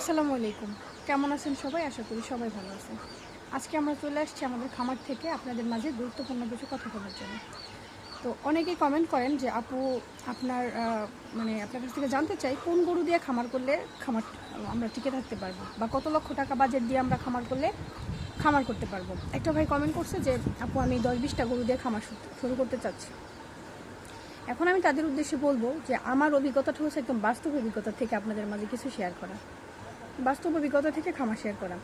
আসসালামু আলাইকুম। কেমন আছেন সবাই? আশা করি সবাই ভালো আছেন। আজকে আমরা চলে আসছি আমাদের খামার থেকে আপনাদের মাঝে গুরুত্বপূর্ণ কিছু কথা বলার জন্য। তো অনেকেই কমেন্ট করেন যে, আপু, আপনার মানে আপনার কাছ থেকে জানতে চাই, কোন গরু দিয়ে খামার করলে খামার, আমরা টিকে থাকতে পারব? বা কত লক্ষ টাকা বাজেট দিয়ে আমরা খামার করলে খামার করতে পারব? একটা ভাই কমেন্ট করছে যে, আপু, আমি দশ বিশটা গরু দিয়ে খামার শুরু- করতে চাচ্ছি। এখন আমি তাদের উদ্দেশ্যে বলব যে, আমার অভিজ্ঞতাটা হচ্ছে একদম বাস্তব অভিজ্ঞতা থেকে আপনাদের মাঝে কিছু শেয়ার করা। বাস্তব অভিজ্ঞতা থেকে খামার শেয়ার করা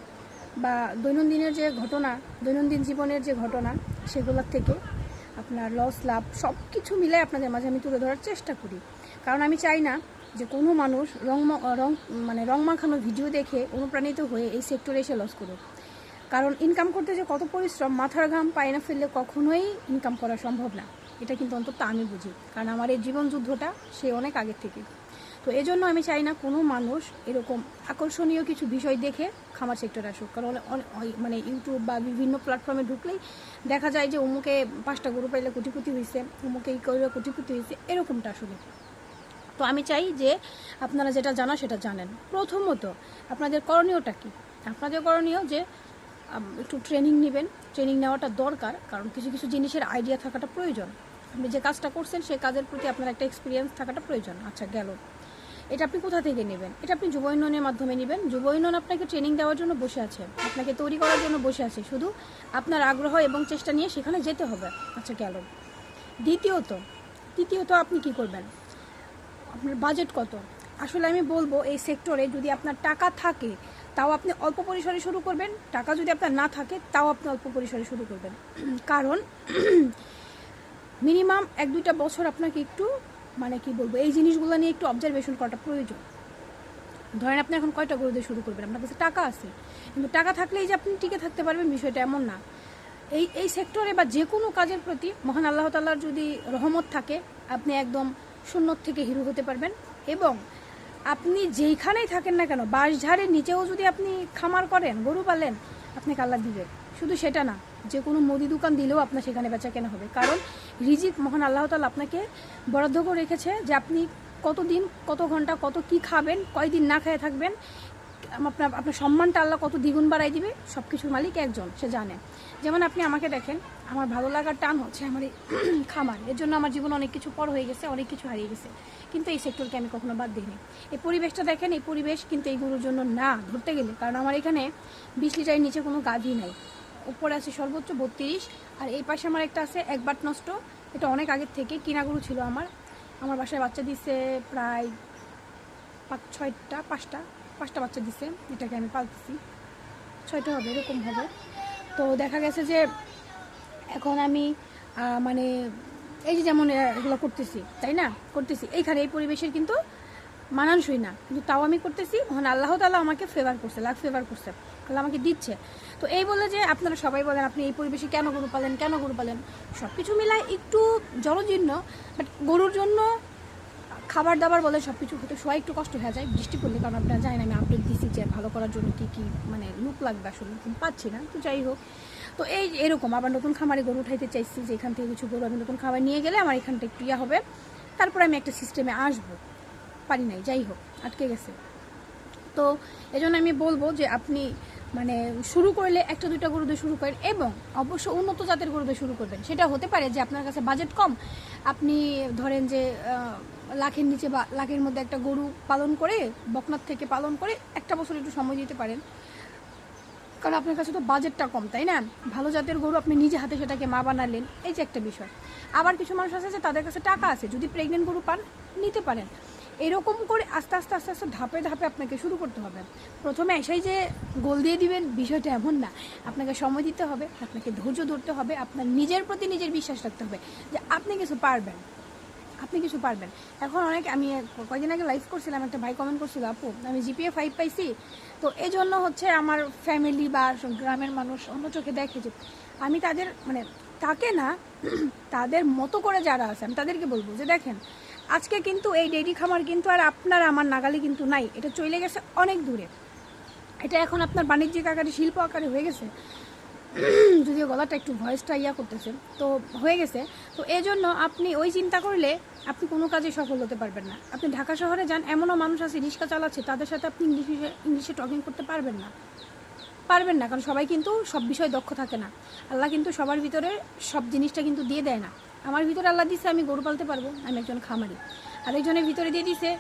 বা দৈনন্দিনের যে ঘটনা, দৈনন্দিন জীবনের যে ঘটনা, সেগুলোর থেকে আপনার লস লাভ সব কিছু মিলে আপনাদের মাঝে আমি তুলে ধরার চেষ্টা করি। কারণ আমি চাই না যে কোনো মানুষ রং রং মানে রং মাখানো ভিডিও দেখে অনুপ্রাণিত হয়ে এই সেক্টরে এসে লস করুক। কারণ ইনকাম করতে যে কত পরিশ্রম, মাথার ঘাম পায়ে না ফেললে কখনোই ইনকাম করা সম্ভব না। এটা কিন্তু অন্তত আমি বুঝি। কারণ আমার এই জীবন যুদ্ধটা সে অনেক আগের থেকে। তো এই জন্য আমি চাই না কোনো মানুষ এরকম আকর্ষণীয় কিছু বিষয় দেখে খামার সেক্টরে আসুক। কারণ মানে ইউটিউব বা বিভিন্ন প্ল্যাটফর্মে ঢুকলেই দেখা যায় যে অমুকে পাঁচটা গরু পাইলে কোটিপতি হয়েছে অমুকে এই করলে কোটিপতি হয়েছে এরকমটা আসলে। তো আমি চাই যে আপনারা যেটা জানা সেটা জানেন। প্রথমত আপনাদের করণীয়টা কি? আপনাদের করণীয় যে একটু ট্রেনিং নেবেন। ট্রেনিং নেওয়াটা দরকার, কারণ কিছু কিছু জিনিসের আইডিয়া থাকাটা প্রয়োজন। আপনি যে কাজটা করছেন সেই কাজের প্রতি আপনার একটা এক্সপিরিয়েন্স থাকাটা প্রয়োজন। আচ্ছা গেল। এটা আপনি কোথা থেকে নেবেন? এটা আপনি যুব উন্নয়নের মাধ্যমে নেবেন। যুব উন্নয়ন আপনাকে ট্রেনিং দেওয়ার জন্য বসে আছে। আপনাকে তৈরি করার জন্য বসে আছে। শুধু আপনার আগ্রহ এবং চেষ্টা নিয়ে সেখানে যেতে হবে। আচ্ছা গেল। দ্বিতীয়ত, তৃতীয়ত আপনি কি করবেন? আপনার বাজেট কত? আসলে আমি বলব, এই সেক্টরে যদি আপনার টাকা থাকে, তাও আপনি অল্প পরিসরে শুরু করবেন। টাকা যদি আপনার না থাকে, তাও আপনি অল্প পরিসরে শুরু করবেন। কারণ মিনিমাম এক দুইটা বছর আপনাকে একটু মানে কি বলব, এই জিনিসগুলো নিয়ে একটু অবজারভেশন করাটা প্রয়োজন। ধরেন আপনি এখন কয়টা গরু দিয়ে শুরু করবেন? আপনার কাছে টাকা আছে। কিন্তু টাকা থাকলেই যে আপনি টিকে থাকতে পারবেন, বিষয়টা এমন না। এই এই সেক্টরে বা যে কোনো কাজের প্রতি মহান আল্লাহ তাল্লাহর যদি রহমত থাকে, আপনি একদম শূন্য থেকে হিরো হতে পারবেন। এবং আপনি যেইখানেই থাকেন না কেন, বাঁশঝাড়ের নিচেও যদি আপনি খামার করেন, গরু পালেন, আপনাকে আল্লাহ দিবে। শুধু সেটা না যে কোনো মুদি দোকান দিলেও আপনার সেখানে বেচা কেনা হবে। কারণ রিজিক, মহান আল্লাহ তালা আপনাকে বরাদ্দ করে রেখেছে যে আপনি কতদিন, কত ঘণ্টা, কত কি খাবেন, কয়দিন না খেয়ে থাকবেন, আপনার আপনার সম্মানটা আল্লাহ কত দ্বিগুণ বাড়াই দিবে সব কিছুর মালিক একজন, সে জানে। যেমন আপনি আমাকে দেখেন, আমার ভালো লাগার টান হচ্ছে আমার এই খামার। এর জন্য আমার জীবন অনেক কিছু পর হয়ে গেছে, অনেক কিছু হারিয়ে গেছে। কিন্তু এই সেক্টরকে আমি কখনো বাদ দিইনি। এই পরিবেশটা দেখেন, এই পরিবেশ কিন্তু এইগুলোর জন্য না ধরতে গেলে। কারণ আমার এখানে বিশ লিটারের নিচে কোনো গাভী নাই। উপরে আছে সর্বোচ্চ বত্রিশ, আর এই পাশে আমার একটা আছে এক বাট নষ্ট। এটা অনেক আগের থেকে কিনা গরু ছিল আমার। আমার বাসায় বাচ্চা দিছে প্রায় পাঁচ, ছয়টা, পাঁচটা পাঁচটা বাচ্চা দিছে, এটাকে আমি পালতেছি। ছয়টা হবে, এরকম হবে। তো দেখা গেছে যে এখন আমি মানে এই যে যেমন এগুলো করতেছি, তাই না? করতেছি। এইখানে এই পরিবেশের কিন্তু মানানসই না। কিন্তু তাও আমি করতেছি। মহান আল্লাহ তালা আমাকে ফেভার করছে, লাখ ফেভার করছে। আল্লাহ আমাকে দিচ্ছে। তো এই বলে যে আপনারা সবাই বলেন, আপনি এই পরিবেশে কেন গরু পালেন, কেন গরু পালেন? সব কিছু মিলায় একটু জলজীর্ণ বাট গরুর জন্য খাবার দাবার বলে সব কিছু হতে সবাই একটু কষ্ট হয়ে যায়, বৃষ্টি পড়লে, কারণ আপনারা জানেন আমি আপডেট দিচ্ছি যে ভালো করার জন্য কী কী মানে লুক লাগবে আসলে পাচ্ছি না, তো যাই হোক। তো এই এরকম আবার নতুন খামারে গরু উঠাইতে চাইছি, যে এখান থেকে কিছু গরু আমি নতুন খাবার নিয়ে গেলে আমার এখানটা একটু ইয়া হবে। তারপরে আমি একটা সিস্টেমে আসব। পারি নাই, যাই হোক, আটকে গেছে। তো এজন্য আমি বলব যে আপনি মানে শুরু করলে একটা দুইটা গরু দিয়ে শুরু করেন এবং অবশ্য উন্নত জাতের গরু দিয়ে শুরু করবেন। সেটা হতে পারে যে আপনার কাছে বাজেট কম, আপনি ধরেন যে লাখের নিচে বা লাখের মধ্যে একটা গরু পালন করে বকনার থেকে পালন করে একটা বছর একটু সময় দিতে পারেন। কারণ আপনার কাছে তো বাজেটটা কম, তাই না? ভালো জাতের গরু আপনি নিজে হাতে সেটাকে মা বানালেন, এই যে একটা বিষয়। আবার কিছু মানুষ আছে যে তাদের কাছে টাকা আছে, যদি প্রেগনেন্ট গরু পান, নিতে পারেন। এরকম করে আস্তে আস্তে আস্তে আস্তে ধাপে ধাপে আপনাকে শুরু করতে হবে। প্রথমে এসেই যে গোল দিয়ে দিবেন বিষয়টা এমন না। আপনাকে সময় দিতে হবে, আপনাকে ধৈর্য ধরতে হবে, আপনার নিজের প্রতি নিজের বিশ্বাস রাখতে হবে যে আপনি কিছু পারবেন। আপনি কিছু পারবেন। এখন অনেক আমি কয়েকদিন আগে লাইভ করছিলাম, একটা ভাই কমেন্ট করছিল, আপু, আমি জিপিএ ফাইভ পাইছি। তো এই জন্য হচ্ছে আমার ফ্যামিলি বা গ্রামের মানুষ অন্য চোখে দেখে যে আমি তাদের মানে তাকে না, তাদের মতো করে যারা আছে, আমি তাদেরকে বলব যে দেখেন আজকে কিন্তু এই ডেইরি খামার কিন্তু আর আপনার আমার নাগালে কিন্তু নাই। এটা চলে গেছে অনেক দূরে। এটা এখন আপনার বাণিজ্যিক আকারে, শিল্প আকারে হয়ে গেছে। যদিও গলাটা একটু ভয়েসটা ইয়া করতেছে, তো হয়ে গেছে। তো এই জন্য আপনি ওই চিন্তা করলে আপনি কোনো কাজে সফল হতে পারবেন না। আপনি ঢাকা শহরে যান, এমনও মানুষ আছে, রিক্সা চালাচ্ছে, তাদের সাথে আপনি ইংলিশে ইংলিশে টকিং করতে পারবেন না। পারবেন না, কারণ সবাই কিন্তু সব বিষয়ে দক্ষ থাকে না। আল্লাহ কিন্তু সবার ভিতরে সব জিনিসটা কিন্তু দিয়ে দেয় না। আমার ভিতরে আল্লাহ দিছে, আমি গরু পালতে পারব, আমি একজন খামারি। আরেকজনের ভিতরে দিয়ে দিছে,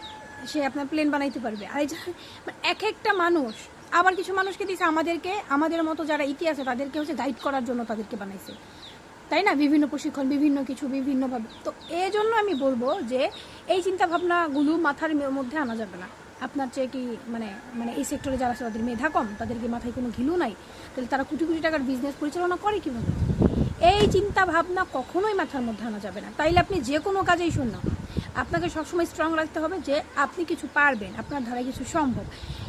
সে আপনার প্লেন বানাইতে পারবে। আরেকজন মানে এক একটা মানুষ, আবার কিছু মানুষকে দিছে আমাদেরকে, আমাদের মতো যারা ইতি আছে, তাদেরকে হচ্ছে গাইড করার জন্য তাদেরকে বানাইছে। তাই না? বিভিন্ন প্রশিক্ষণ, বিভিন্ন কিছু, বিভিন্নভাবে। তো এই জন্য আমি বলব যে, এই চিন্তা ভাবনাগুলো মাথার মধ্যে আনা যাবে না। আপনার চেয়ে কি মানে মানে এই সেক্টরে যারা আছে, তাদের মেধা কম, তাদেরকে মাথায় কোনো ঘিলু নাই। তাহলে তারা কোটি কোটি টাকার বিজনেস পরিচালনা করে কীভাবে? এই চিন্তা ভাবনা কখনোই মাথার মধ্যে আনা যাবে না। তাইলে আপনি যে কোনো কাজেই শুনুন আপনাকে সবসময় স্ট্রং রাখতে হবে যে আপনি কিছু পারবেন আপনার ধারা কিছু সম্ভব।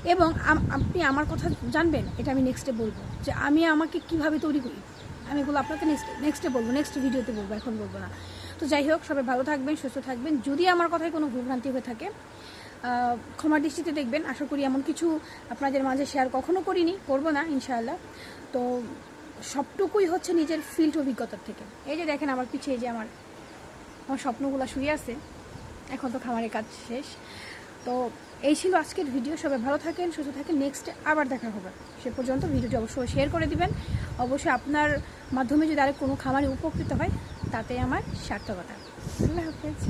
এবং আপনি আমার কথা জানবেন এটা আমি নেক্সটে বলব। যে আমি আমাকে কীভাবে তৈরি করি আমি এগুলো আপনাকে নেক্সট নেক্সটে বলব নেক্সট ভিডিওতে বলব এখন বলব না। তো যাই হোক সবাই ভালো থাকবেন সুস্থ থাকবেন। যদি আমার কথায় কোনো ভুলভ্রান্তি হয়ে থাকে আহ, ক্ষমা দৃষ্টিতে দেখবেন। আশা করি এমন কিছু আপনাদের মাঝে শেয়ার কখনো করিনি করব না ইনশাআল্লাহ। তো সবটুকুই হচ্ছে নিজের ফিল্ড অভিজ্ঞতার থেকে। এই যে দেখেন আমার পিছিয়ে এই যে আমার আমার স্বপ্নগুলো শুয়ে আছে। এখন তো খামারের কাজ শেষ। তো এই ছিল আজকের ভিডিও সবাই ভালো থাকেন, সুস্থ থাকেন। নেক্সট আবার দেখা হবে। সে পর্যন্ত ভিডিওটি অবশ্যই শেয়ার করে দিবেন। অবশ্যই আপনার মাধ্যমে যদি আরেক কোনো খামারে উপকৃত হয়, তাতে আমার সার্থকতা। আল্লাহ হাফেজ।